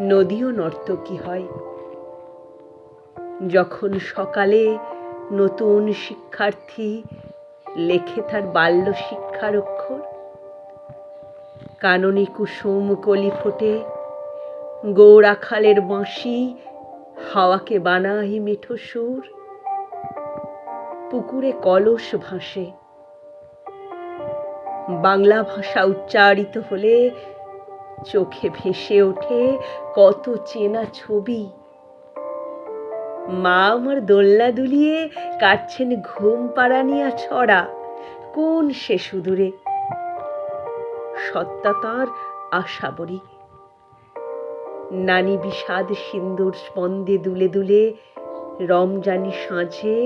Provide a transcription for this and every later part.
নদীও নর্তকী হয়। যখন সকালে নতুন শিক্ষার্থী লেখে তার বাল্য শিক্ষার অক্ষর, কাননী কুসুম কলি ফোটে গৌরাখালের বাঁশি, হাওয়াকে বানাই মিঠো সুর, পুকুরে কলস ভাসে। বাংলা ভাষা উচ্চারিত হলে চোখে ভেসে ওঠে কত চেনা ছবি। মা আমার দোল্লা দুলিয়ে কাটছেন ঘুম পাড়ানিয়া ছড়া, কোন সে সুদূরে? সত্তা তাঁর আশাবরী নানি বিষাদ সিন্দুর স্পন্দে দুলে দুলে, রমজানি সাঁঝে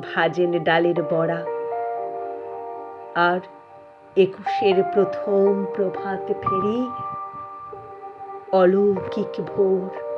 ভাজেন ডালের বড়া। আর একুশের প্রথম প্রভাত ফেরি অলৌকিক ভোর।